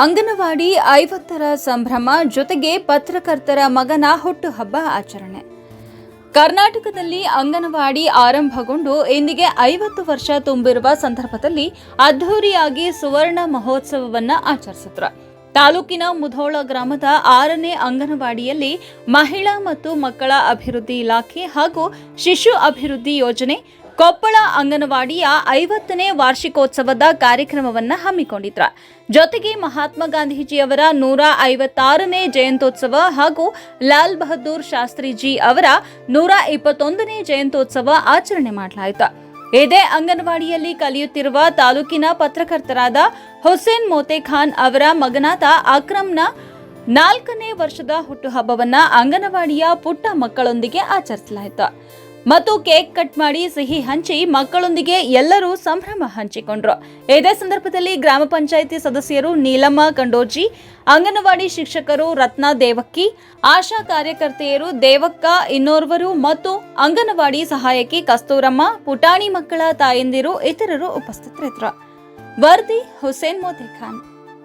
ಅಂಗನವಾಡಿ ಐವತ್ತರ ಸಂಭ್ರಮ ಜೊತೆಗೆ ಪತ್ರಕರ್ತರ ಮಗನ ಹುಟ್ಟುಹಬ್ಬ ಆಚರಣೆ. ಕರ್ನಾಟಕದಲ್ಲಿ ಅಂಗನವಾಡಿ ಆರಂಭಗೊಂಡು ಇಂದಿಗೆ ಐವತ್ತು ವರ್ಷ ತುಂಬಿರುವ ಸಂದರ್ಭದಲ್ಲಿ ಅದ್ಧೂರಿಯಾಗಿ ಸುವರ್ಣ ಮಹೋತ್ಸವವನ್ನ ಆಚರಿಸಿದ್ರು. ತಾಲೂಕಿನ ಮುಧೋಳ ಗ್ರಾಮದ ಆರನೇ ಅಂಗನವಾಡಿಯಲ್ಲಿ ಮಹಿಳಾ ಮತ್ತು ಮಕ್ಕಳ ಅಭಿವೃದ್ಧಿ ಇಲಾಖೆ ಹಾಗೂ ಶಿಶು ಅಭಿವೃದ್ಧಿ ಯೋಜನೆ ಕೊಪ್ಪಳ ಅಂಗನವಾಡಿಯ ಐವತ್ತನೇ ವಾರ್ಷಿಕೋತ್ಸವದ ಕಾರ್ಯಕ್ರಮವನ್ನು ಹಮ್ಮಿಕೊಂಡಿದ್ರು. ಜೊತೆಗೆ ಮಹಾತ್ಮ ಗಾಂಧೀಜಿಯವರ ನೂರ ಐವತ್ತಾರನೇ ಜಯಂತ್ಯೋತ್ಸವ ಹಾಗೂ ಲಾಲ್ ಬಹದ್ದೂರ್ ಶಾಸ್ತ್ರಿಜಿ ಅವರ ನೂರ ಇಪ್ಪತ್ತೊಂದನೇ ಜಯಂತ್ಯೋತ್ಸವ ಆಚರಣೆ ಮಾಡಲಾಯಿತು. ಇದೇ ಅಂಗನವಾಡಿಯಲ್ಲಿ ಕಲಿಯುತ್ತಿರುವ ತಾಲೂಕಿನ ಪತ್ರಕರ್ತರಾದ ಹುಸೇನ್ ಮೋತೆ ಖಾನ್ ಅವರ ಮಗನಾದ ಅಕ್ರಮ್ನ ನಾಲ್ಕನೇ ವರ್ಷದ ಹುಟ್ಟುಹಬ್ಬವನ್ನ ಅಂಗನವಾಡಿಯ ಪುಟ್ಟ ಮಕ್ಕಳೊಂದಿಗೆ ಆಚರಿಸಲಾಯಿತು. ಮತ್ತು ಕೇಕ್ ಕಟ್ ಮಾಡಿ ಸಿಹಿ ಹಂಚಿ ಮಕ್ಕಳೊಂದಿಗೆ ಎಲ್ಲರೂ ಸಂಭ್ರಮ ಹಂಚಿಕೊಂಡ್ರು. ಇದೇ ಸಂದರ್ಭದಲ್ಲಿ ಗ್ರಾಮ ಪಂಚಾಯಿತಿ ಸದಸ್ಯರು ನೀಲಮ್ಮ ಕಂಡೋಜಿ, ಅಂಗನವಾಡಿ ಶಿಕ್ಷಕರು ರತ್ನ ದೇವಕ್ಕಿ, ಆಶಾ ಕಾರ್ಯಕರ್ತೆಯರು ದೇವಕ್ಕ ಇನ್ನೋರ್ವರು ಮತ್ತು ಅಂಗನವಾಡಿ ಸಹಾಯಕಿ ಕಸ್ತೂರಮ್ಮ, ಪುಟಾಣಿ ಮಕ್ಕಳ ತಾಯಂದಿರು ಇತರರು ಉಪಸ್ಥಿತರಿದ್ದರು. ವರದಿ ಹುಸೇನ್ ಮೋತೆ ಖಾನ್